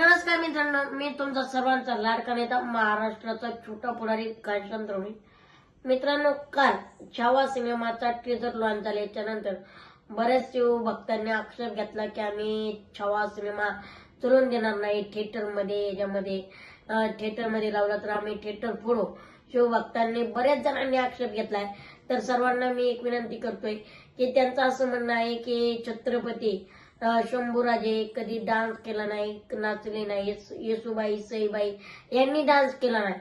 नमस्कार मित्रांनो मी तुमचा सर्वांचा लाडका नेता महाराष्ट्राचा छोटा पुढारी कांचन द्रोणी मित्रांनो काल छावा सिनेमाचा टीजर लॉन्च झाला. याच्यानंतर बऱ्याच भक्तांनी आक्षेप घेतला की आम्ही छावा सिनेमा चलून देणार नाही. थिएटरमध्ये याच्यामध्ये थिएटरमध्ये लावला तर आम्ही थिएटर फोडू शिवभक्तांनी बऱ्याच जणांनी आक्षेप घेतलाय. तर सर्वांना मी एक विनंती करतोय की त्यांचं असं म्हणणं आहे की छत्रपती शंभूराजे कधी डान्स केला नाही नाचले नाही येसूबाई येसुबाई सईबाई यांनी डान्स केला नाही.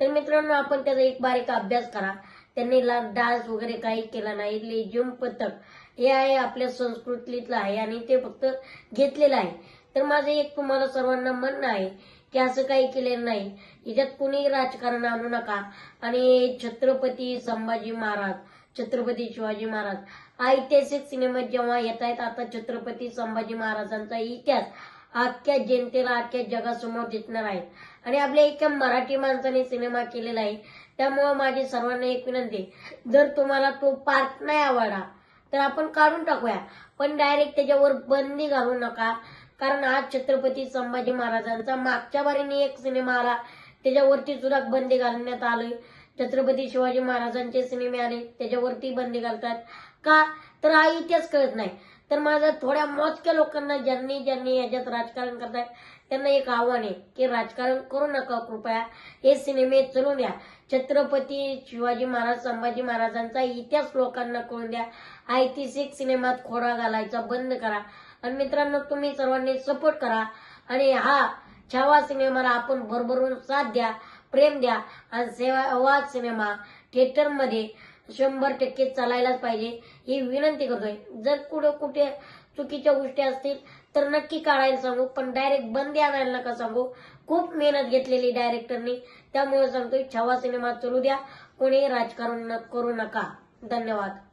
तर मित्रांनो आपण त्याचा एक बारीक अभ्यास करा. त्यांनी डान्स वगैरे काही केला नाही. लेझिम पथक हे आहे आपल्या संस्कृतीतलं आहे आणि ते फक्त घेतलेलं आहे. तर माझं एक तुम्हाला सर्वांना म्हणणं आहे की असं काही केलेलं नाही. याच्यात कुणी राजकारण आणू नका. आणि छत्रपती संभाजी महाराज छत्रपती शिवाजी महाराज. ऐतिहासिक सिनेमात जेव्हा येत आहेत आता छत्रपती संभाजी महाराजांचा इतिहास अख्ख्या जनतेला अख्ख्या जगासमोर दिसणार आहे. आणि आपल्या एका मराठी माणसाने सिनेमा केलेला आहे त्यामुळे माझी सर्वांना एक विनंती जर तुम्हाला तो पार्ट नाही आवडला तर आपण काढून टाकूया. पण डायरेक्ट त्याच्यावर बंदी घालू नका. कारण आज छत्रपती संभाजी महाराजांचा मागच्या बारीने एक सिनेमा आला त्याच्यावरती सुद्धा बंदी घालण्यात आली. छत्रपती शिवाजी महाराजांचे सिनेमे आले त्याच्यावरती बंदी घालतात. का? तर हा इतिहास कळत नाही. तर माझं थोड्या मोजक्या लोकांना ज्यांनी ज्यांनी याच्यात राजकारण करताय त्यांना एक आव्हान आहे की राजकारण करू नका कृपया. हे सिनेमे चलून द्या. छत्रपती शिवाजी महाराज संभाजी महाराजांचा इतिहास लोकांना कळून द्या. ऐतिहासिक सिनेमात खोडा घालायचा बंद करा. आणि मित्रांनो तुम्ही सर्वांनी सपोर्ट करा. आणि हा छावा सिनेमाला आपण भरभरून साथ द्या. प्रेम द्या. आणि सेवा आवाज सिनेमा थिएटरमध्ये शंभर टक्के चालायलाच पाहिजे ही विनंती करतोय. जर कुठे कुठे चुकीच्या गोष्टी असतील तर नक्की काढायला सांगू. पण डायरेक्ट बंदी आणायला नका सांगू. खूप मेहनत घेतलेली डायरेक्टरनी त्यामुळे सांगतोय छावा सिनेमा चलू द्या. कोणी राजकारण न- करू नका. धन्यवाद.